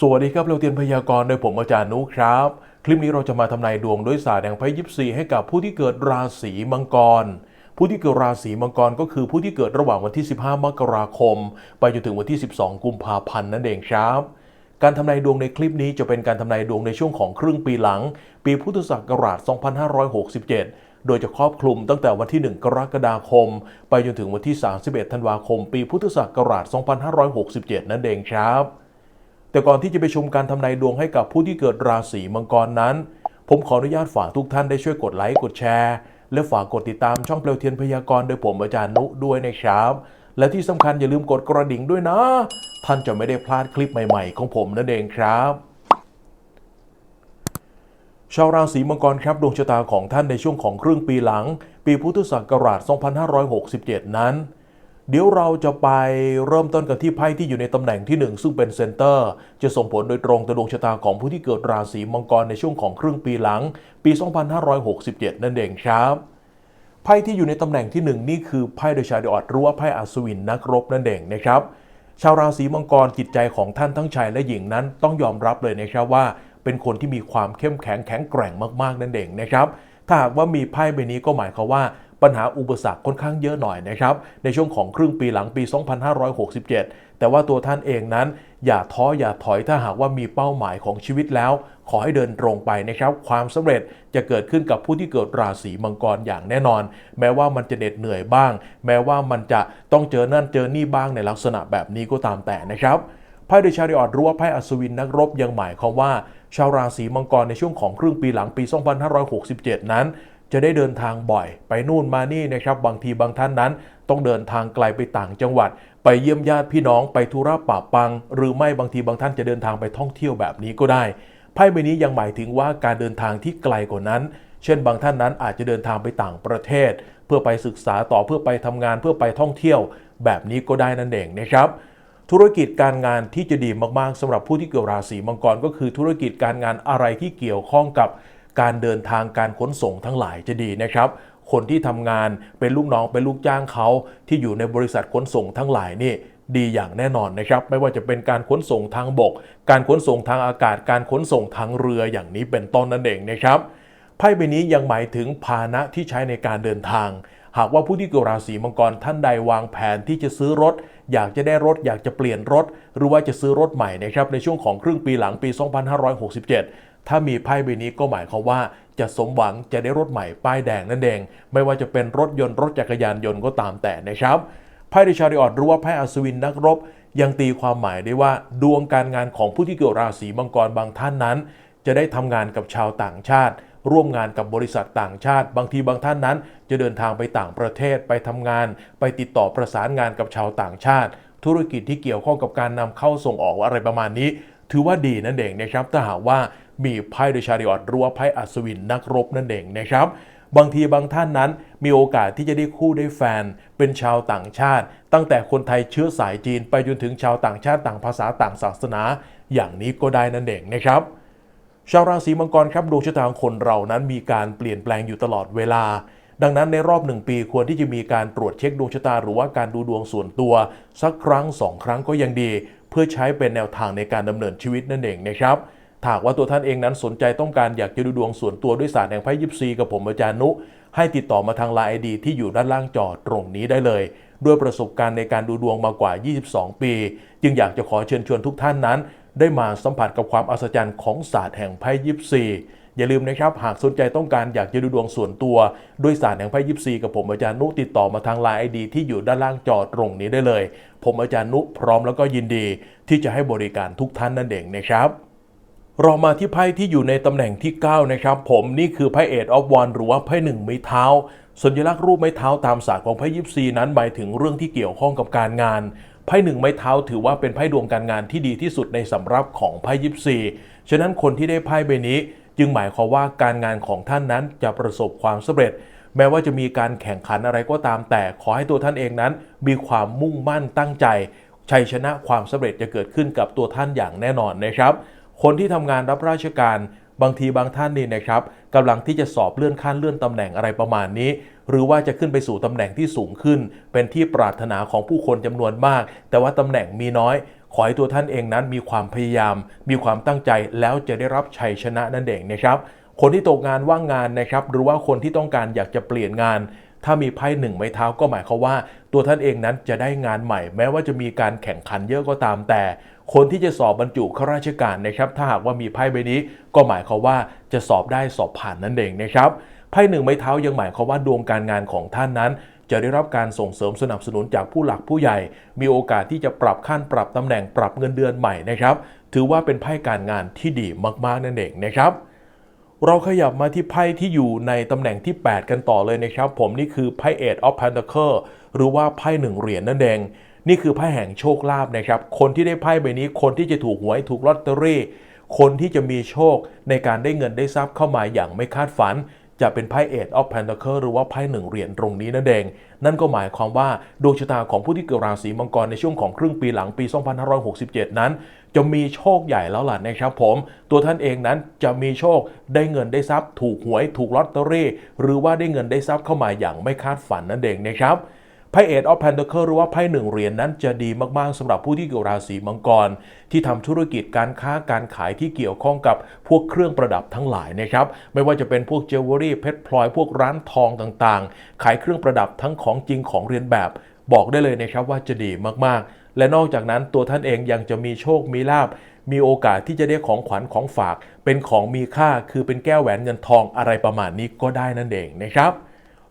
สวัสดีครับเราเตียนพยากรณ์โดยผมอาจารย์นุครับ คลิปนี้เราจะมาทำนายดวงด้วยศาสตร์แห่งไพ่ยิปซีให้กับผู้ที่เกิดราศีมังกร ผู้ที่เกิดราศีมังกรก็คือผู้ที่เกิดระหว่างวันที่ 15 มกราคม ไปจนถึงวันที่ 12 กุมภาพันธ์นั่นเองครับ การทำนายดวงในคลิปนี้จะเป็นการทำนายดวงในช่วงของครึ่งปีหลัง ปีพุทธศักราช 2567โดยจะครอบคลุมตั้งแต่วันที่ 1 กรกฎาคม ไปจนถึงวันที่ 31 ธันวาคม ปีพุทธศักราช 2567 นั่นเองครับ แต่ก่อนที่จะไปชมการทำนายดวงให้กับผู้ที่เกิดราศีมังกรนั้น ผมขออนุญาตฝากทุกท่านได้ช่วยกดไลค์กดแชร์ และฝากกดติดตามช่องเปลวเทียนพยากรณ์โดยผมอาจารย์นุด้วยนะครับ และที่สำคัญอย่าลืมกดกระดิ่งด้วยนะ ท่านจะไม่ได้พลาดคลิปใหม่ ๆ ของผมนั่นเองครับชาวราศีมังกรครับดวงชะตาของท่านในช่วงของครึ่งปีหลัง ปีพุทธศักราช 2567 นั้น เดี๋ยวเราจะไปเริ่มต้นกันที่ไพ่ที่อยู่ในตำแหน่งที่ 1 ซึ่งเป็นเซนเตอร์ จะส่งผลโดยตรงต่อดวงชะตาของผู้ที่เกิดราศีมังกรในช่วงของครึ่งปีหลัง ปี 2567 นั่นเองครับไพ่ที่อยู่ในตำแหน่งที่ 1 นี่คือไพ่เดชาเดออดหรือว่าไพ่อัศวินนักรบนั่นเองนะครับ ชาวราศีมังกรจิตใจของท่านทั้งชายและหญิงนั้นต้องยอมรับเลยนะครับว่า เป็นคนที่มีความเข้มแข็งแข็งแกร่งมากๆนั่นเองนะครับ ถ้าหากว่ามีไพ่ใบนี้ก็หมายความว่าปัญหาอุปสรรคค่อนข้างเยอะหน่อยนะครับ ในช่วงของครึ่งปีหลังปี 2567 แต่ว่าตัวท่านเองนั้น อย่าท้ออย่าถอยถ้าหากว่ามีเป้าหมายของชีวิตแล้ว ขอให้เดินตรงไปนะครับ ความสำเร็จจะเกิดขึ้นกับผู้ที่เกิดราศีมังกรอย่างแน่นอน แม้ว่ามันจะเหน็ดเหนื่อยบ้าง แม้ว่ามันจะต้องเจอนั่นเจอนี่บ้างในลักษณะแบบนี้ก็ตามแต่นะครับไพ่เดชาริออดรู้ว่าไพ่อัศวินนักรบยังหมายความว่า ชาวราศีมังกรในช่วงของครึ่งปีหลังปี 2567 นั้น จะได้เดินทางบ่อย ไปนู่นมานี่นะครับบางทีบางท่านนั้น ต้องเดินทางไกลไปต่างจังหวัด ไปเยี่ยมญาติพี่น้องไปธุระป่าปัง หรือไม่บางทีบางท่านจะเดินทางไปท่องเที่ยวแบบนี้ก็ได้ไพ่ใบนี้ยังหมายถึงว่าการเดินทางที่ไกลกว่านั้น เช่นบางท่านนั้นอาจจะเดินทางไปต่างประเทศ เพื่อไปศึกษาต่อเพื่อไปทำงานเพื่อไปท่องเที่ยว แบบนี้ก็ได้นั่นเองนะครับ ธุรกิจการงานที่จะดีมากๆสำหรับผู้ที่เกิดราศีมังกรก็คือธุรกิจการงานอะไรที่เกี่ยวข้องกับการเดินทางการขนส่งทั้งหลายจะดีนะครับคนที่ทำงานเป็นลูกน้องเป็นลูกจ้างเขาที่อยู่ในบริษัทขนส่งทั้งหลายนี่ดีอย่างแน่นอนนะครับ ไม่ว่าจะเป็นการขนส่งทางบก การขนส่งทางอากาศ การขนส่งทางเรืออย่างนี้เป็นต้นนั่นเองนะครับไพ่ใบนี้ยังหมายถึงพาหนะที่ใช้ในการเดินทาง หากว่าผู้ที่เกิดราศีมังกรท่านใดวางแผนที่จะซื้อรถ อยากจะได้รถ อยากจะเปลี่ยนรถ หรือว่าจะซื้อรถใหม่นะครับในช่วงของครึ่งปีหลังปี 2567 ถ้ามีไพ่ใบนี้ก็หมายความว่าจะสมหวังจะได้รถใหม่ป้ายแดงนั่นเอง ไม่ว่าจะเป็นรถยนต์รถจักรยานยนต์ก็ตามแต่นะครับไพ่ดิชาริออดหรือว่าไพ่อัศวินนักรบ ยังตีความหมายได้ว่าดวงการงานของผู้ที่เกิดราศีมังกรบางท่านนั้น จะได้ทำงานกับชาวต่างชาติ ร่วมงานกับบริษัทต่างชาติ บางทีบางท่านนั้น จะเดินทางไปต่างประเทศไปทำงาน ไปติดต่อประสานงานกับชาวต่างชาติ ธุรกิจที่เกี่ยวข้องกับการนำเข้าส่งออกอะไรประมาณนี้ ถือว่าดีนั่นเองนะครับถ้าหากว่ามีไพ่เดชาริออดรือว่าไพ่อัศวินนักรบนั่นเองนะครับบางทีบางท่านนั้นมีโอกาสที่จะได้คู่ได้แฟน เป็นชาวต่างชาติ ตั้งแต่คนไทยเชื้อสายจีนไปจนถึงชาวต่างชาติต่างภาษาต่างศาสนา อย่างนี้ก็ได้นั่นเองนะครับ ชาวราศีมังกรครับดวงชะตาของคนเรานั้นมีการเปลี่ยนแปลงอยู่ตลอดเวลา ดังนั้นในรอบหนึ่งปีควรที่จะมีการตรวจเช็คดวงชะตา หรือว่าการดูดวงส่วนตัว สักครั้งสองครั้งก็ยังดี เพื่อใช้เป็นแนวทางในการดำเนินชีวิตนั่นเองนะครับถ้าหากว่าตัวท่านเองนั้นสนใจต้องการอยากจะดูดวงส่วนตัวด้วยศาสตร์แห่งไพ่ยิปซีกับผมอาจารย์นุ ให้ติดต่อมาทางไลน์ไอดีที่อยู่ด้านล่างจอตรงนี้ได้เลย ด้วยประสบการณ์ในการดูดวงมากว่า 22 ปี จึงอยากจะขอเชิญชวนทุกท่านนั้น ได้มาสัมผัสกับความอัศจรรย์ของศาสตร์แห่งไพ่ยิปซีอย่าลืมนะครับ หากสนใจต้องการอยากจะดูดวงส่วนตัวด้วยศาสตร์แห่งไพ่ยิปซีกับผมอาจารย์นุติดต่อมาทางไลน์ไอดีที่อยู่ด้านล่างจอตรงนี้ได้เลย ผมอาจารย์นุพร้อมแล้วก็ยินดี ที่จะให้บริการทุกท่านนั่นเองนะครับเรามาที่ไพ่ที่อยู่ในตำแหน่งที่ 9 นะครับ ผมนี่คือไพ่เอ็ดออฟวันหรือว่าไพ่หนึ่งไม้เท้า สัญลักษณ์รูปไม้เท้าตามศาสตร์ของไพ่ยิปซีนั้นหมายถึงเรื่องที่เกี่ยวข้องกับการงาน ไพ่หนึ่งไม้เท้าถือว่าเป็นไพ่ดวงการงานที่ดีที่สุดในสำรับของไพ่ยิปซีฉะนั้นคนที่ได้ไพ่ใบนี้จึงหมายความว่าการงานของท่านนั้นจะประสบความสำเร็จ แม้ว่าจะมีการแข่งขันอะไรก็ตาม แต่ขอให้ตัวท่านเองนั้น มีความมุ่งมั่นตั้งใจ ชัยชนะความสำเร็จจะเกิดขึ้นกับตัวท่านอย่างแน่นอนนะครับ คนที่ทำงานรับราชการบางทีบางท่านนี่นะครับกำลังที่จะสอบเลื่อนขั้นเลื่อนตำแหน่งอะไรประมาณนี้ หรือว่าจะขึ้นไปสู่ตำแหน่งที่สูงขึ้น เป็นที่ปรารถนาของผู้คนจำนวนมาก แต่ว่าตำแหน่งมีน้อย ขอให้ตัวท่านเองนั้นมีความพยายาม มีความตั้งใจแล้วจะได้รับชัยชนะนั่นเองนะครับคนที่ตกงานว่างงานนะครับหรือว่าคนที่ต้องการอยากจะเปลี่ยนงาน ถ้ามีไพ่หนึ่งไม้เท้าก็หมายความว่า ตัวท่านเองนั้นจะได้งานใหม่ แม้ว่าจะมีการแข่งขันเยอะก็ตามแต่ คนที่จะสอบบรรจุข้าราชการนะครับ ถ้าหากว่ามีไพ่ใบนี้ ก็หมายความว่าจะสอบได้สอบผ่านนั่นเองนะครับ พ่หนึ่งไม้เท้ายังหมายความว่าดวงการงานของท่านนั้น จะได้รับการส่งเสริมสนับสนุนจากผู้หลักผู้ใหญ่ มีโอกาสที่จะปรับขั้นปรับตำแหน่งปรับเงินเดือนใหม่นะครับ ถือว่าเป็นไพ่การงานที่ดีมากๆนั่นเองนะครับ เราขยับมาที่ไพ่ที่อยู่ในตำแหน่งที่ 8 กันต่อเลยนะครับ ผมนี่คือไพ่ Eight of Pentacles หรือว่าไพ่หนึ่งเหรียญนั่นเองนี่คือไพ่แห่งโชคลาภนะครับ คนที่ได้ไพ่ใบนี้ คนที่จะถูกหวยถูกลอตเตอรี่ คนที่จะมีโชคในการได้เงินได้ทรัพย์เข้ามาอย่างไม่คาดฝัน จะเป็นไพ่ Eight of Pentacles หรือว่าไพ่หนึ่งเหรียญตรงนี้นั่นเอง นั่นก็หมายความว่าดวงชะตาของผู้ที่เกิดราศีมังกรในช่วงของครึ่งปีหลังปี 2567 นั้น จะมีโชคใหญ่แล้วล่ะนะครับผม ตัวท่านเองนั้นจะมีโชคได้เงินได้ทรัพย์ ถูกหวยถูกลอตเตอรี่ หรือว่าได้เงินได้ทรัพย์เข้ามาอย่างไม่คาดฝันนั่นเองนะครับ พ่เอ็ดออฟแพนเดอร์หรือว่าไพ่หนึ่งเหรียญนั้นจะดีมากๆสำหรับผู้ที่เกิดราศีมังกร ที่ทำธุรกิจการค้าการขายที่เกี่ยวข้องกับพวกเครื่องประดับทั้งหลายนะครับไม่ว่าจะเป็นพวกเจวเวลรี่เพชรพลอยพวกร้านทองต่างๆ ขายเครื่องประดับทั้งของจริงของเรียนแบบ บอกได้เลยนะครับว่าจะดีมากๆ และนอกจากนั้นตัวท่านเองยังจะมีโชคมีลาบมีโอกาสที่จะได้ของขวัญของฝาก เป็นของมีค่าคือเป็นแก้วแหวนเงินทองอะไรประมาณนี้ก็ได้นั่นเองนะครับ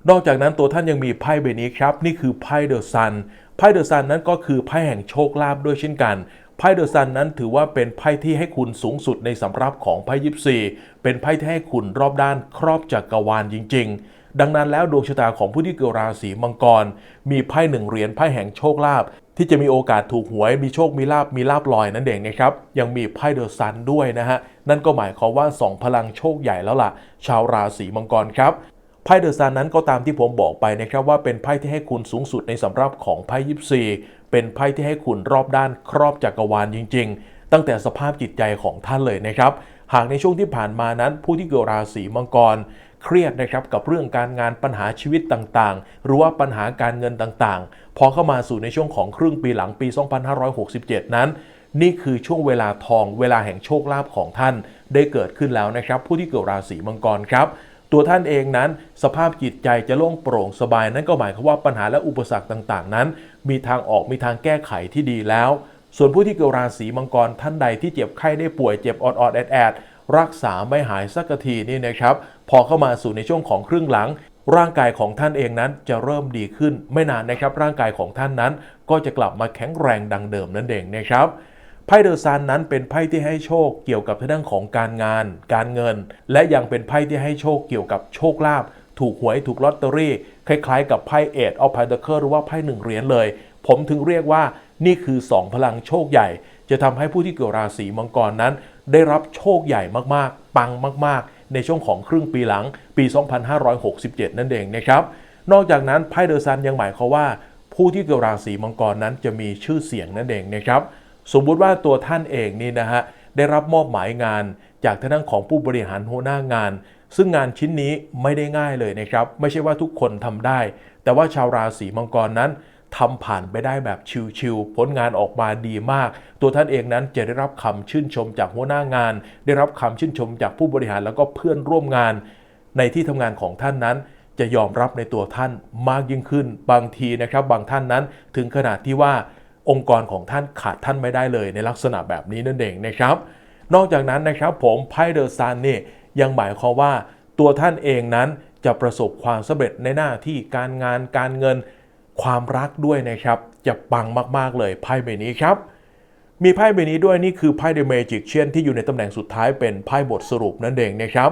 นอกจากนั้นตัวท่านยังมีไพ่ใบนี้ครับ นี่คือไพ่เดอะซันไพ่เดอะซันนั้นก็คือไพ่แห่งโชคลาภด้วยเช่นกันไพ่เดอะซันนั้นถือว่าเป็นไพ่ที่ให้คุณสูงสุดในสำรับของไพ่ยิปซีเป็นไพ่ที่ให้คุณรอบด้านครอบจักรวาลจริง ๆ ดังนั้นแล้วดวงชะตาของผู้ที่เกิดราศีมังกร มีไพ่หนึ่งเหรียญไพ่แห่งโชคลาภที่จะมีโอกาสถูกหวยมีโชคมีลาบมีลาบลอยนั่นเองนะครับ ยังมีไพ่เดอะซันด้วยนะฮะ นั่นก็หมายความว่า 2 พลังโชคใหญ่แล้วล่ะ ชาวราศีมังกรครับ ไพ่เดอะซันนั้นก็ตามที่ผมบอกไปนะครับว่าเป็นไพ่ที่ให้คุณสูงสุดในสำรับของไพ่ยิปซีเป็นไพ่ที่ให้คุณรอบด้านครอบจักรวาลจริง ๆ ตั้งแต่สภาพจิตใจของท่านเลยนะครับ หากในช่วงที่ผ่านมานั้น ผู้ที่เกิดราศีมังกร เครียดนะครับกับเรื่องการงานปัญหาชีวิตต่างๆ หรือว่าปัญหาการเงินต่างๆ พอเข้ามาสู่ในช่วงของครึ่งปีหลังปี 2567 นั้นนี่คือช่วงเวลาทองเวลาแห่งโชคลาภของท่านได้เกิดขึ้นแล้วนะครับ ผู้ที่เกิดราศีมังกรครับ ตัวท่านเองนั้น สภาพจิตใจจะโล่งโปร่งสบายนั่นก็หมายความว่าปัญหาและอุปสรรคต่างๆ นั้น มีทางออกมีทางแก้ไขที่ดีแล้ว ส่วนผู้ที่เกิดราศีมังกรท่านใดที่เจ็บไข้ได้ป่วยเจ็บออดๆแอดแอดรักษาไม่หายสักทีนี่นะครับ พอเข้ามาสู่ในช่วงของครึ่งหลัง ร่างกายของท่านเองนั้นจะเริ่มดีขึ้นไม่นานนะครับ ร่างกายของท่านนั้นก็จะกลับมาแข็งแรงดังเดิมนั่นเองนะครับ ไพ่เดอะซันนั้นเป็นไพ่ที่ให้โชคเกี่ยวกับทางด้านของการงาน การเงิน และยังเป็นไพ่ที่ให้โชคเกี่ยวกับโชคลาภถูกหวยถูกลอตเตอรี่ คล้ายๆ กับไพ่เอ็ดออฟไพเดอร์หรือว่าไพ่หนึ่งเหรียญเลย ผมถึงเรียกว่านี่คือ 2 พลังโชคใหญ่ จะทำให้ผู้ที่เกิดราศีมังกรนั้น ได้รับโชคใหญ่มากๆ ปังมากๆ ในช่วงของครึ่งปีหลังปี 2567 นั่นเองนะครับนอกจากนั้นไพ่เดอะซันยังหมายความว่า ผู้ที่เกิดราศีมังกรนั้นจะมีชื่อเสียงนั่นเองนะครับ สมมุติว่าตัวท่านเองนี่นะฮะได้รับมอบหมายงานจากทางด้านของผู้บริหารหัวหน้างาน ซึ่งงานชิ้นนี้ไม่ได้ง่ายเลยนะครับ ไม่ใช่ว่าทุกคนทำได้ แต่ว่าชาวราศีมังกรนั้นทำผ่านไปได้แบบชิวๆผลงานออกมาดีมาก ตัวท่านเองนั้นจะได้รับคำชื่นชมจากหัวหน้างาน ได้รับคำชื่นชมจากผู้บริหารแล้วก็เพื่อนร่วมงาน ในที่ทำงานของท่านนั้น จะยอมรับในตัวท่านมากยิ่งขึ้น บางทีนะครับ บางท่านนั้นถึงขนาดที่ว่า องค์กรของท่านขาดท่านไม่ได้เลยในลักษณะแบบนี้นั่นเองนะครับ นอกจากนั้นนะครับผมไพ่เดอะซันนี่ยังหมายความว่าตัวท่านเองนั้นจะประสบความสำเร็จในหน้าที่การงานการเงินความรักด้วยนะครับ จะปังมากๆเลยไพ่ใบนี้ครับ มีไพ่ใบนี้ด้วยนี่คือไพ่เดอะเมจิกเชียนที่อยู่ในตำแหน่งสุดท้ายเป็นไพ่บทสรุปนั่นเองนะครับ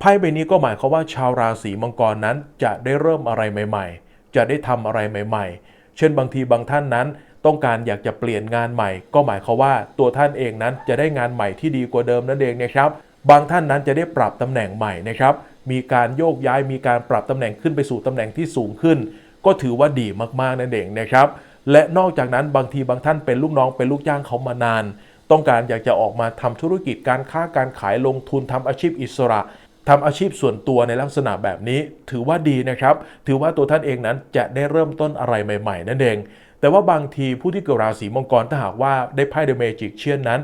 ไพ่ใบนี้ก็หมายความว่าชาวราศีมังกรนั้นจะได้เริ่มอะไรใหม่ ๆ จะได้ทำอะไรใหม่ ๆ เช่นบางทีบางท่านนั้น ต้องการอยากจะเปลี่ยนงานใหม่ ก็หมายความว่าตัวท่านเองนั้นจะได้งานใหม่ที่ดีกว่าเดิมนั่นเองนะครับ บางท่านนั้นจะได้ปรับตำแหน่งใหม่นะครับ มีการโยกย้ายมีการปรับตำแหน่งขึ้นไปสู่ตำแหน่งที่สูงขึ้น ก็ถือว่าดีมากๆนั่นเองนะครับ และนอกจากนั้นบางทีบางท่านเป็นลูกน้องเป็นลูกจ้างเขามานาน ต้องการอยากจะออกมาทำธุรกิจการค้าการขายลงทุนทำอาชีพอิสระทำอาชีพส่วนตัวในลักษณะแบบนี้ ถือว่าดีนะครับ ถือว่าตัวท่านเองนั้นจะได้เริ่มต้นอะไรใหม่ ๆ นั่นเอง แต่ว่าบางทีผู้ที่เกิดราศีมังกรถ้าหากว่าได้ไพ่เดอะเมจิกเชียนนั้น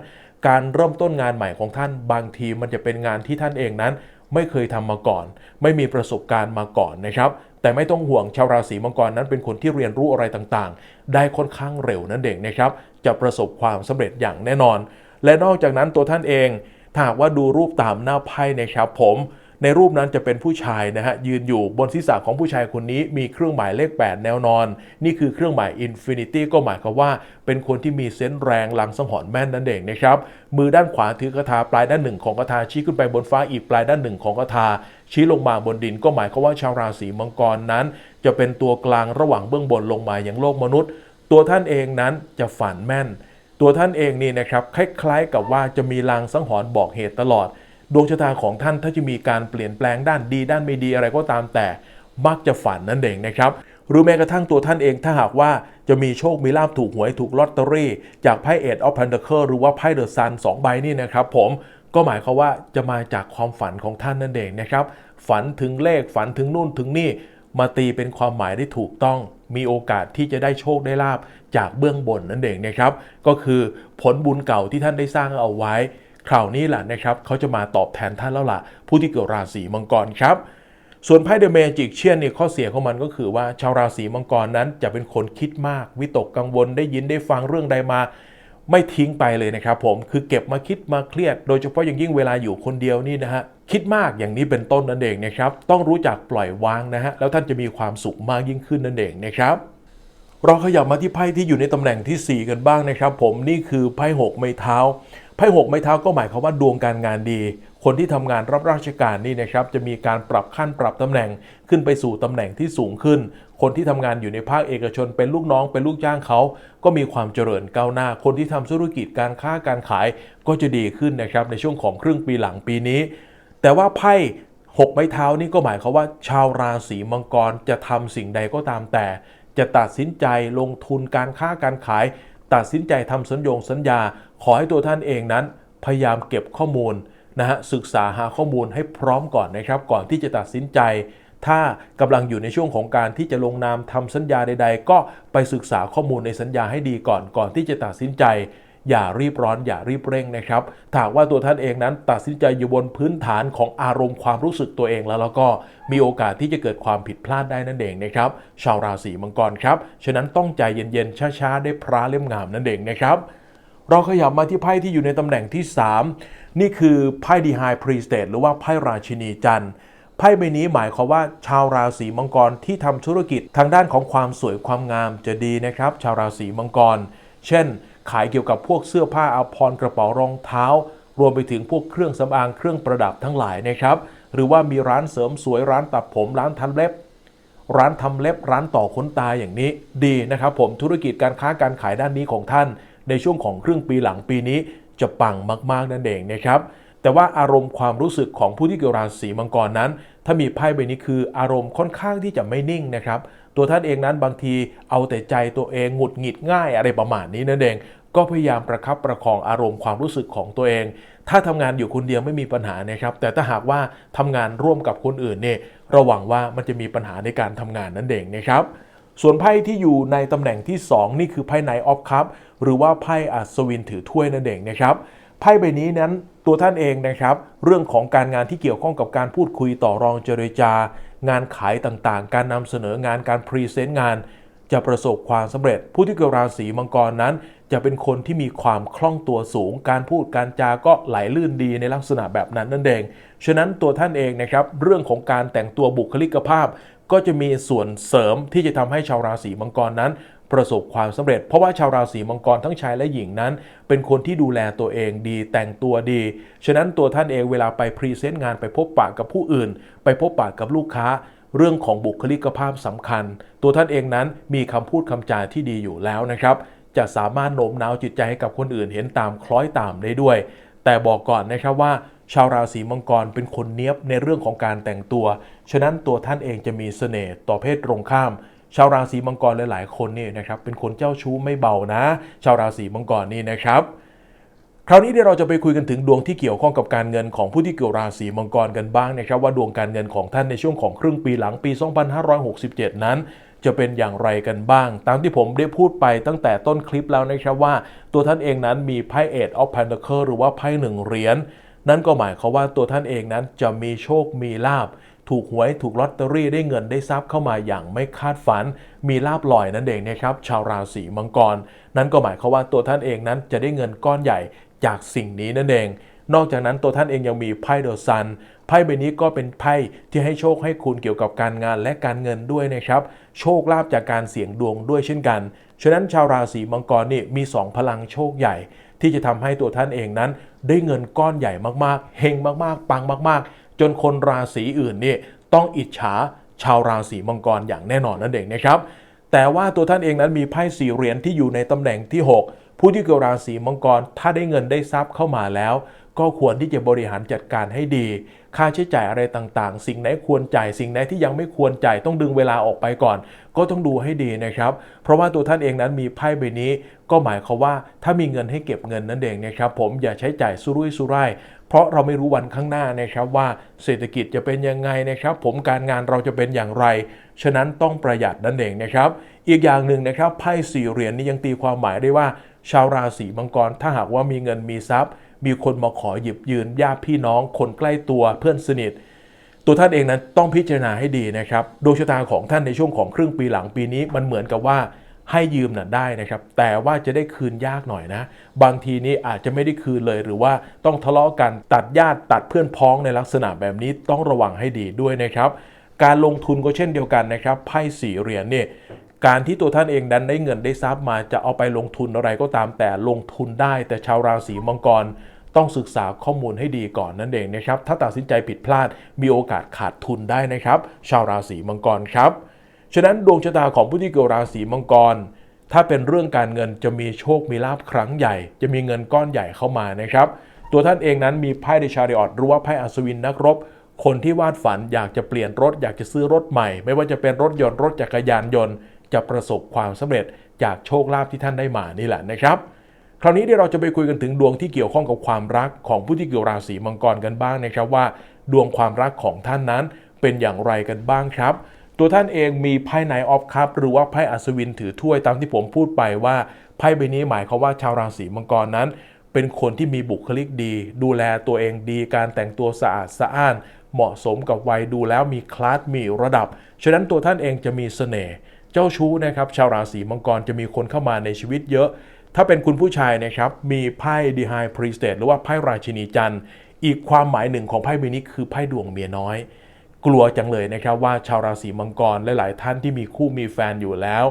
การเริ่มต้นงานใหม่ของท่าน บางทีมันจะเป็นงานที่ท่านเองนั้น ไม่เคยทำมาก่อน ไม่มีประสบการณ์มาก่อนนะครับแต่ไม่ต้องห่วงชาวราศีมังกรนั้นเป็นคนที่เรียนรู้อะไรต่างๆ ได้ค่อนข้างเร็วนั่นเองนะครับ จะประสบความสำเร็จอย่างแน่นอน และนอกจากนั้นตัวท่านเองถ้าหากว่าดูรูปตามหน้าไพ่นะครับผม ในรูปนั้นจะเป็นผู้ชายนะฮะยืนอยู่บนศีรษะของผู้ชายคนนี้มีเครื่องหมายเลข 8 แนวนอน นี่คือเครื่องหมาย Infinity ก็หมายความว่า เป็นคนที่มีเซนส์แรงลังสังหรณ์แม่นนั่นเองนะครับมือด้านขวาถือกระทาปลายด้านหนึ่งของกระทาชี้ขึ้นไปบนฟ้าอีกปลายด้านหนึ่งของกระทา ชี้ลงมาบนดินก็หมายความว่าชาวราศีมังกรนั้น จะเป็นตัวกลางระหว่างเบื้องบนลงมาอย่างโลกมนุษย์ ตัวท่านเองนั้นจะฝันแม่น ตัวท่านเองนี่นะครับคล้ายๆกับว่าจะมีลางสังหรณ์บอกเหตุตลอด ดวงชะตาของท่านถ้าจะมีการเปลี่ยนแปลงด้านดีด้านไม่ดีอะไรก็ตามแต่มักจะฝันนั่นเองนะครับหรือแม้กระทั่งตัวท่านเองถ้าหากว่าจะมีโชคมีลาบถูกหวยถูกลอตเตอรี่ จากไพ่เอ็ดออฟพันเดอร์เคอร์หรือว่าไพ่เดอะซันสองใบนี่นะครับผมก็หมายความว่าจะมาจากความฝันของท่านนั่นเองนะครับ ฝันถึงเลขฝันถึงนู่นถึงนี่ มาตีเป็นความหมายได้ถูกต้อง มีโอกาสที่จะได้โชคได้ลาบจากเบื้องบนนั่นเองนะครับ ก็คือผลบุญเก่าที่ท่านได้สร้างเอาไว้ คราวนี้แหละนะครับเขาจะมาตอบแทนท่านแล้วล่ะ ผู้ที่เกิดราศีมังกรครับ ส่วนไพ่เดอะเมจิกเชียนเนี่ยข้อเสียของมันก็คือว่าชาวราศีมังกรนั้นจะเป็นคนคิดมาก วิตกกังวลได้ยินได้ฟังเรื่องใดมาไม่ทิ้งไปเลยนะครับผมคือเก็บมาคิดมาเครียด โดยเฉพาะอย่างยิ่งเวลาอยู่คนเดียวนี่นะฮะคิดมากอย่างนี้เป็นต้นนั่นเองนะครับต้องรู้จักปล่อยวางนะฮะแล้วท่านจะมีความสุขมากยิ่งขึ้นนั่นเองนะครับเราขยับมาที่ไพ่ที่อยู่ในตำแหน่งที่ 4 กันบ้างนะครับ ผมนี่คือไพ่หกไม้เท้า ไพ่หกไม้เท้าก็หมายความว่าดวงการงานดี คนที่ทำงานรับราชการนี่นะครับจะมีการปรับขั้นปรับตำแหน่งขึ้นไปสู่ตำแหน่งที่สูงขึ้น คนที่ทำงานอยู่ในภาคเอกชน เป็นลูกน้องเป็นลูกจ้างเขา ก็มีความเจริญก้าวหน้า คนที่ทำธุรกิจการค้าการขายก็จะดีขึ้นนะครับในช่วงของครึ่งปีหลังปีนี้ แต่ว่าไพ่หกไม้เท้านี่ก็หมายความว่าชาวราศีมังกรจะทำสิ่งใดก็ตามแต่ จะตัดสินใจลงทุนการค้าการขาย ตัดสินใจทำสัญญงสัญญาขอให้ตัวท่านเองนั้น พยายามเก็บข้อมูลนะฮะศึกษาหาข้อมูลให้พร้อมก่อนนะครับ ก่อนที่จะตัดสินใจ ถ้ากำลังอยู่ในช่วงของการที่จะลงนามทำสัญญาใด ๆ ก็ไปศึกษาข้อมูลในสัญญาให้ดีก่อนก่อนที่จะตัดสินใจอย่ารีบร้อนอย่ารีบเร่งนะครับถ้าหากว่าตัวท่านเองนั้นตัดสินใจอยู่บนพื้นฐานของอารมณ์ความรู้สึกตัวเองแล้วแล้วก็มีโอกาสที่จะเกิดความผิดพลาดได้นั่นเองนะครับ ชาวราศีมังกรครับ ฉะนั้นต้องใจเย็นๆช้าๆได้พระเล่มงามนั่นเองนะครับ เราขยับมาที่ไพ่ที่อยู่ในตำแหน่งที่ 3 นี่คือไพ่ดีไฮพรีสเตทหรือว่าไพ่ราชินีจันทร์ไพ่ใบนี้หมายความว่าชาวราศีมังกรที่ทำธุรกิจทางด้านของความสวยความงามจะดีนะครับ ชาวราศีมังกร เช่น ขายเกี่ยวกับพวกเสื้อผ้าอาภรณ์กระเป๋ารองเท้า รวมไปถึงพวกเครื่องสำอางเครื่องประดับทั้งหลายนะครับ หรือว่ามีร้านเสริมสวยร้านตัดผมร้านทันเล็บ ร้านทำเล็บร้านต่อขนตาอย่างนี้ดีนะครับ ผมธุรกิจการค้าการขายด้านนี้ของท่าน ในช่วงของครึ่งปีหลังปีนี้จะปังมากๆนั่นเองนะครับแต่ว่าอารมณ์ความรู้สึกของผู้ที่เกิดราศีมังกรนั้น ถ้ามีไพ่ใบนี้คืออารมณ์ค่อนข้างที่จะไม่นิ่งนะครับ ตัวท่านเองนั้นบางทีเอาแต่ใจตัวเองหงุดหงิดง่ายอะไรประมาณนี้นั่นเอง ก็พยายามประคับประคองอารมณ์ความรู้สึกของตัวเอง ถ้าทำงานอยู่คนเดียวไม่มีปัญหานะครับ แต่ถ้าหากว่าทำงานร่วมกับคนอื่นเนี่ยระวังว่ามันจะมีปัญหาในการทำงานนั่นเองนะครับ ส่วนไพ่ที่อยู่ในตำแหน่งที่ 2 นี่คือไพ่ไนออฟคัพหรือว่าไพ่อัศวินถือถ้วยนั่นเองนะครับไพ่ใบนี้นั้นตัวท่านเองนะครับ เรื่องของการงานที่เกี่ยวข้องกับการพูดคุยต่อรองเจรจา งานขายต่างๆ การนำเสนองานการพรีเซนต์งาน จะประสบความสำเร็จ ผู้ที่เกิดราศีมังกรนั้น จะเป็นคนที่มีความคล่องตัวสูง การพูดการจาก็ไหลลื่นดีในลักษณะแบบนั้นนั่นเองฉะนั้นตัวท่านเองนะครับ เรื่องของการแต่งตัวบุคลิกภาพ ก็จะมีส่วนเสริมที่จะทำให้ชาวราศีมังกรนั้นประสบความสำเร็จ เพราะว่าชาวราศีมังกรทั้งชายและหญิงนั้น เป็นคนที่ดูแลตัวเองดีแต่งตัวดี ฉะนั้นตัวท่านเองเวลาไปพรีเซนต์งานไปพบปะกับผู้อื่น ไปพบปะกับลูกค้า เรื่องของบุคลิกภาพสำคัญ ตัวท่านเองนั้นมีคำพูดคำจาที่ดีอยู่แล้วนะครับ จะสามารถโน้มน้าวจิตใจให้กับคนอื่นเห็นตามคล้อยตามได้ด้วย แต่บอกก่อนนะครับว่า ชาวราศีมังกรเป็นคนเนี้ยบในเรื่องของการแต่งตัว ฉะนั้นตัวท่านเองจะมีเสน่ห์ต่อเพศตรงข้าม ชาวราศีมังกรหลายๆ คนนี่นะครับเป็นคนเจ้าชู้ไม่เบานะ ชาวราศีมังกรนี่นะครับ คราวนี้เดี๋ยวเราจะไปคุยกันถึงดวงที่เกี่ยวข้องกับการเงินของผู้ที่เกี่ยวราศีมังกรกันบ้างนะครับ ว่าดวงการเงินของท่านในช่วงของครึ่งปีหลังปี 2567 นั้นจะเป็นอย่างไรกันบ้าง ตามที่ผมได้พูดไปตั้งแต่ต้นคลิปแล้วนะครับว่า ตัวท่านเองนั้นมีไพ่เอ็ดออฟ p พน t เ c ิหรือว่าไพ่หนึ่งเหรียญ นั่นก็หมายความว่าตัวท่านเองนั้นจะมีโชคมีลาบ ถูกหวยถูกลอตเตอรี่ได้เงินได้ทรัพย์เข้ามาอย่างไม่คาดฝัน มีลาบลอยนั่นเองนะครับชาวราศีมังกร นั่นก็หมายความว่าตัวท่านเองนั้นจะได้เงินก้อนใหญ่จากสิ่งนี้นั่นเอง นอกจากนั้นตัวท่านเองยังมีไพ่เดอะซันไพ่ใบนี้ก็เป็นไพ่ที่ให้โชคให้คุณเกี่ยวกับการงานและการเงินด้วยนะครับ โชคลาภจากการเสี่ยงดวงด้วยเช่นกัน ฉะนั้นชาวราศีมังกรนี่มี 2 พลังโชคใหญ่ ที่จะทำให้ตัวท่านเองนั้น ได้เงินก้อนใหญ่มากๆ เฮงมากๆ ปังมาก ๆ จนคนราศีอื่นนี่ต้องอิจฉาชาวราศีมังกรอย่างแน่นอนนั่นเองนะครับ แต่ว่าตัวท่านเองนั้นมีไพ่สี่เหรียญที่อยู่ในตำแหน่งที่ 6 ผู้ที่เกิดราศีมังกรถ้าได้เงินได้ทรัพย์เข้ามาแล้ว ก็ควรที่จะบริหารจัดการให้ดี ค่าใช้จ่ายอะไรต่างๆ สิ่งไหนควรจ่าย สิ่งไหนที่ยังไม่ควรจ่ายต้องดึงเวลาออกไปก่อน ก็ต้องดูให้ดีนะครับ เพราะว่าตัวท่านเองนั้นมีไพ่ใบนี้ ก็หมายความว่าถ้ามีเงินให้เก็บเงินนั่นเองนะครับ ผมอย่าใช้จ่ายสุรุ่ยสุร่ายเพราะเราไม่รู้วันข้างหน้านะครับว่าเศรษฐกิจจะเป็นยังไงนะครับ ผมการงานเราจะเป็นอย่างไร ฉะนั้นต้องประหยัดนั่นเองนะครับ อีกอย่างหนึ่งนะครับไพ่สี่เหรียญนี้ยังตีความหมายได้ว่า ชาวราศีมังกรถ้าหากว่ามีเงินมีทรัพย์ มีคนมาขอหยิบยืนญาติพี่น้อง คนใกล้ตัวเพื่อนสนิท ตัวท่านเองนั้นต้องพิจารณาให้ดีนะครับดวงชะตาของท่านในช่วงของครึ่งปีหลังปีนี้มันเหมือนกับว่าให้ยืมน่ะได้นะครับ แต่ว่าจะได้คืนยากหน่อยนะ บางทีนี้อาจจะไม่ได้คืนเลยหรือว่าต้องทะเลาะกันตัดญาติตัดเพื่อนพ้องในลักษณะแบบนี้ต้องระวังให้ดีด้วยนะครับ การลงทุนก็เช่นเดียวกันนะครับไพ่สี่เหรียญเนี่ยการที่ตัวท่านเองดันได้เงินได้ทรัพย์มาจะเอาไปลงทุนอะไรก็ตามแต่ลงทุนได้ แต่ชาวราศีมังกร ต้องศึกษาข้อมูลให้ดีก่อนนั่นเองนะครับ ถ้าตัดสินใจผิดพลาดมีโอกาสขาดทุนได้นะครับ ชาวราศีมังกรครับ ฉะนั้นดวงชะตาของผู้ที่เกิดราศีมังกรถ้าเป็นเรื่องการเงินจะมีโชคมีลาภครั้งใหญ่ จะมีเงินก้อนใหญ่เข้ามานะครับ ตัวท่านเองนั้นมีไพ่เดชาริออตหรือว่าไพ่อัศวินนักรบ คนที่วาดฝันอยากจะเปลี่ยนรถ อยากจะซื้อรถใหม่ ไม่ว่าจะเป็นรถยนต์รถจักรยานยนต์ จะประสบความสำเร็จจากโชคลาภที่ท่านได้มานี่แหละนะครับ คราวนี้เดี๋ยวเราจะไปคุยกันถึงดวงที่เกี่ยวข้องกับความรักของผู้ที่เกี่ยวราศีมังกรกันบ้างนะครับว่า ดวงความรักของท่านนั้นเป็นอย่างไรกันบ้างครับ ตัวท่านเองมีไพ่ไนออฟคัพหรือว่าไพ่อัศวินถือถ้วยตามที่ผมพูดไปว่าไพ่ใบนี้หมายความว่าชาวราศีมังกรนั้น เป็นคนที่มีบุคลิกดี ดูแลตัวเองดี การแต่งตัวสะอาดสะอ้าน เหมาะสมกับวัยดูแล้วมีคลาสมีระดับฉะนั้นตัวท่านเองจะมีเสน่ห์เจ้าชู้นะครับชาวราศีมังกรจะมีคนเข้ามาในชีวิตเยอะ ถ้าเป็นคุณผู้ชายนะครับ มีไพ่ดีไฮพรีสเตหรือว่าไพ่ราชินีจันทร์ อีกความหมายหนึ่งของไพ่ใบนี้คือไพ่ดวงเมียน้อย กลัวจังเลยนะครับว่าชาวราศีมังกรหลาย ๆ ท่านที่มีคู่มีแฟนอยู่แล้ว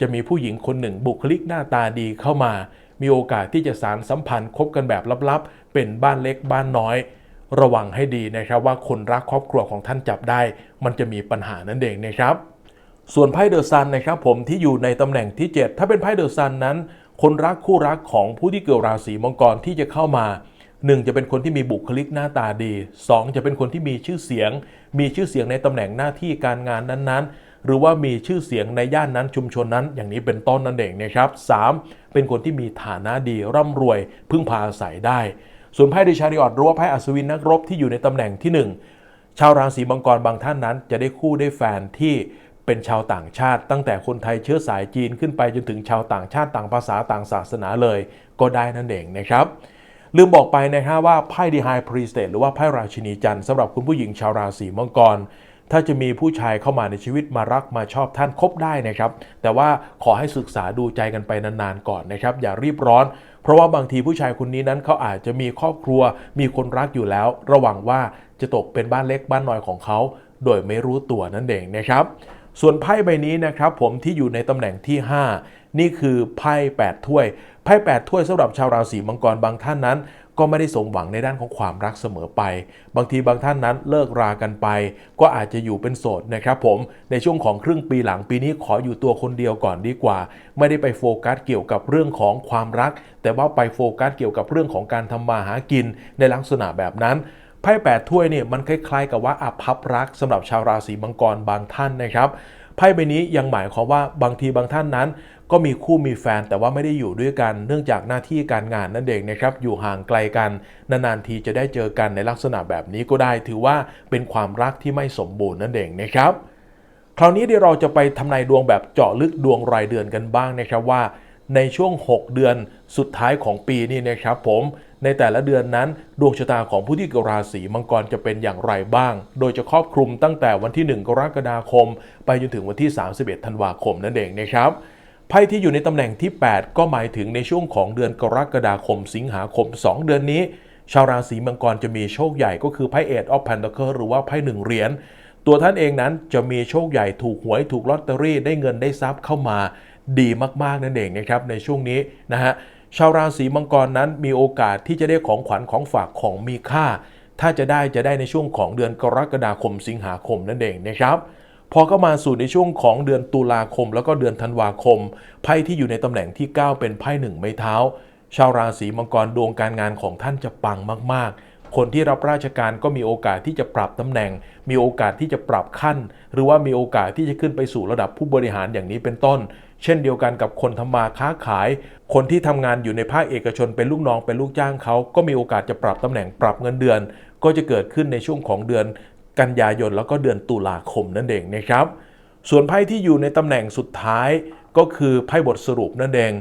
จะมีผู้หญิงคนหนึ่งบุคลิกหน้าตาดีเข้ามา มีโอกาสที่จะสารสัมพันธ์คบกันแบบลับ ๆ เป็นบ้านเล็กบ้านน้อย ระวังให้ดีนะครับว่าคนรักครอบครัวของท่านจับได้ มันจะมีปัญหานั่นเองนะครับ ส่วนไพ่เดอะซันนะครับผมที่อยู่ในตำแหน่งที่ 7 ถ้าเป็นไพ่เดอะซันนั้น คนรักคู่รักของผู้ที่เกิดราศีมังกรที่จะเข้ามา 1 จะเป็นคนที่มีบุคลิกหน้าตาดี 2 จะเป็นคนที่มีชื่อเสียง มีชื่อเสียงในตำแหน่งหน้าที่การงานนั้นๆ หรือว่ามีชื่อเสียงในย่านนั้นชุมชนนั้น อย่างนี้เป็นต้นนั่นเองนะครับ 3 เป็นคนที่มีฐานะดีร่ำรวย พึ่งพาอาศัยได้ ส่วนไพ่ดิชาริออตหรือว่าไพ่อัศวินนักรบที่อยู่ในตำแหน่งที่หนึ่งชาวราศีมังกรบางท่านนั้น จะได้คู่ได้แฟนที่ เป็นชาวต่างชาติตั้งแต่คนไทยเชื้อสายจีนขึ้นไปจนถึงชาวต่างชาติต่างภาษาต่างศาสนาเลย ก็ได้นั่นเองนะครับลืมบอกไปนะฮะว่าไพ่ดีไฮพรีสเตหรือว่าไพ่ราชินีจันทร์สำหรับคุณผู้หญิงชาวราศีมังกร ถ้าจะมีผู้ชายเข้ามาในชีวิตมารักมาชอบท่านคบได้นะครับ แต่ว่าขอให้ศึกษาดูใจกันไปนานๆก่อนนะครับ อย่ารีบร้อน เพราะว่าบางทีผู้ชายคนนี้นั้นเขาอาจจะมีครอบครัว มีคนรักอยู่แล้ว ระวังว่าจะตกเป็นบ้านเล็กบ้านน้อยของเขา โดยไม่รู้ตัวนั่นเองนะครับ ส่วนไพ่ใบนี้นะครับผมที่อยู่ในตำแหน่งที่ 5 นี่คือไพ่8ถ้วย ไพ่8ถ้วยสำหรับชาวราศีมังกรบางท่านนั้น ก็ไม่ได้สมหวังในด้านของความรักเสมอไป บางทีบางท่านนั้นเลิกรากันไป ก็อาจจะอยู่เป็นโสดนะครับผมในช่วงของครึ่งปีหลังปีนี้ขออยู่ตัวคนเดียวก่อนดีกว่า ไม่ได้ไปโฟกัสเกี่ยวกับเรื่องของความรัก แต่ว่าไปโฟกัสเกี่ยวกับเรื่องของการทำมาหากินในลักษณะแบบนั้น ไพ่แปดถ้วยเนี่ยมันคล้ายๆ กับว่าอาภัพรักสำหรับชาวราศีมังกรบางท่านนะครับไพ่ใบนี้ยังหมายความว่าบางทีบางท่านนั้น ก็มีคู่มีแฟนแต่ว่าไม่ได้อยู่ด้วยกัน เนื่องจากหน้าที่การงานนั่นเองนะครับอยู่ห่างไกลกันนานๆทีจะได้เจอกันในลักษณะแบบนี้ก็ได้ถือว่าเป็นความรักที่ไม่สมบูรณ์นั่นเองนะครับคคราวนี้เดี๋ยวเราจะไปทำนายดวงแบบเจาะลึกดวงรายเดือนกันบ้างนะครับว่า ในช่วง 6 เดือนสุดท้ายของปีนี้นะครับผม ในแต่ละเดือนนั้น ดวงชะตาของผู้ที่เกิดราศีมังกรจะเป็นอย่างไรบ้าง โดยจะครอบคลุมตั้งแต่วันที่ 1 กรกฎาคม ไปจนถึงวันที่ 31 ธันวาคมนั่นเองนะครับไพ่ที่อยู่ในตำแหน่งที่ 8 ก็หมายถึงในช่วงของเดือนกรกฎาคม สิงหาคม 2 เดือนนี้ ชาวราศีมังกรจะมีโชคใหญ่ก็คือไพ่เอ็ดออฟแพนเ c อร์หรือว่าไพ่หนึ่งเหรียญตัวท่านเองนั้นจะมีโชคใหญ่ถูกหวยถูกลอตเตอรี่ได้เงินได้ทรัพย์เข้ามาดีมากๆนั่นเองนะครับในช่วงนี้นะฮะ ชาวราศีมังกรนั้นมีโอกาสที่จะได้ของขวัญของฝากของมีค่า ถ้าจะได้จะได้ในช่วงของเดือนกรกฎาคมสิงหาคมนั่นเองนะครับพอเข้ามาสู่ในช่วงของเดือนตุลาคม แล้วก็เดือนธันวาคม ไพ่ที่อยู่ในตำแหน่งที่ 9 เป็นไพ่หนึ่งไม้เท้า ชาวราศีมังกรดวงการงานของท่านจะปังมาก ๆ คนที่รับราชการก็มีโอกาสที่จะปรับตำแหน่ง มีโอกาสที่จะปรับขั้น หรือว่ามีโอกาสที่จะขึ้นไปสู่ระดับผู้บริหารอย่างนี้เป็นต้น เช่นเดียวกันกับคนทำมาค้าขาย คนที่ทำงานอยู่ในภาคเอกชนเป็นลูกน้องเป็นลูกจ้างเขาก็มีโอกาสจะปรับตำแหน่งปรับเงินเดือน ก็จะเกิดขึ้นในช่วงของเดือนกันยายนแล้วก็เดือนตุลาคมนั่นเองนะครับ ส่วนไพ่ที่อยู่ในตำแหน่งสุดท้ายก็คือไพ่บทสรุปนั่นเอง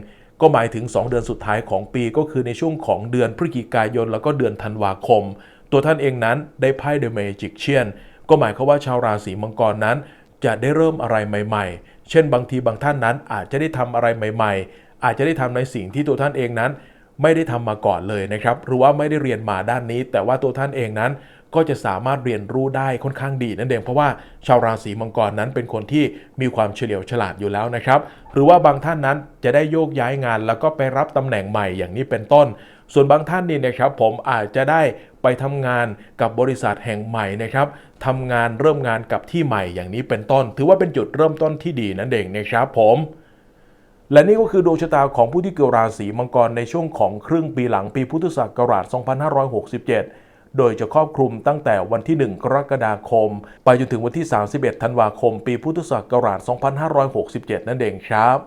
ก็หมายถึง 2 เดือนสุดท้ายของปีก็คือในช่วงของเดือนพฤศจิกายน แล้วก็เดือนธันวาคม ตัวท่านเองนั้นได้ไพ่ The Magician ก็หมายความว่าชาวราศีมังกรนั้น จะได้เริ่มอะไรใหม่ๆ เช่นบางทีบางท่านนั้นอาจจะได้ทำอะไรใหม่ ๆ อาจจะได้ทำในสิ่งที่ตัวท่านเองนั้น ไม่ได้ทำมาก่อนเลยนะครับ หรือว่าไม่ได้เรียนมาด้านนี้ แต่ว่าตัวท่านเองนั้นก็จะสามารถเรียนรู้ได้ค่อนข้างดีนั่นเองเพราะว่าชาวราศีมังกรนั้นเป็นคนที่มีความเฉลียวฉลาดอยู่แล้วนะครับ หรือว่าบางท่านนั้นจะได้โยกย้ายงานแล้วก็ไปรับตำแหน่งใหม่อย่างนี้เป็นต้น ส่วนบางท่านนี่นะครับผมอาจจะได้ไปทำงานกับบริษัทแห่งใหม่นะครับทำงานเริ่มงานกับที่ใหม่อย่างนี้เป็นต้น ถือว่าเป็นจุดเริ่มต้นที่ดีนั่นเองนะครับผมและนี่ก็คือดวงชะตาของผู้ที่เกิดราศีมังกรในช่วงของครึ่งปีหลังปีพุทธศักราช 2567 โดยจะครอบคลุมตั้งแต่วันที่ 1 กรกฎาคม ไปจนถึงวันที่ 31 ธันวาคม ปีพุทธศักราช 2567 นั่นเองครับ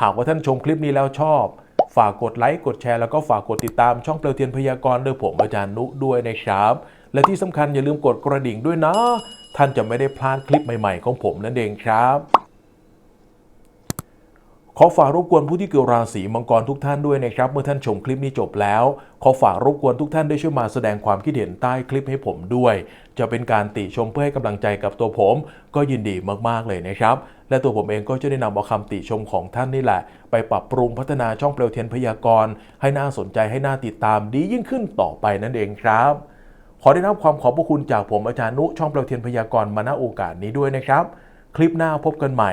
หากว่าท่านชมคลิปนี้แล้วชอบ ฝากกดไลค์กดแชร์แล้วก็ฝากกดติดตามช่องเปลวเทียนพยากรณ์โดยผมอาจารย์นุด้วยนะครับ และที่สำคัญอย่าลืมกดกระดิ่งด้วยนะ ท่านจะไม่ได้พลาดคลิปใหม่ๆของผมนั่นเองครับ ขอฝากรบกวนผู้ที่เกิดราศีมังกรทุกท่านด้วยนะครับ เมื่อท่านชมคลิปนี้จบแล้ว ขอฝากรบกวนทุกท่านได้ช่วยมาแสดงความคิดเห็นใต้คลิปให้ผมด้วย จะเป็นการติชมเพื่อให้กำลังใจกับตัวผม ก็ยินดีมากๆเลยนะครับ และตัวผมเองก็จะได้นำเอาคำติชมของท่านนี่แหละ ไปปรับปรุงพัฒนาช่องเปลวเทียนพยากรณ์ให้น่าสนใจให้น่าติดตามดียิ่งขึ้นต่อไปนั่นเองครับขอได้รับความขอบพระคุณจากผมอาจารย์นุช่องเปลวเทียนพยากรณ์มาณโอกาสนี้ด้วยนะครับ คลิปหน้าพบกันใหม่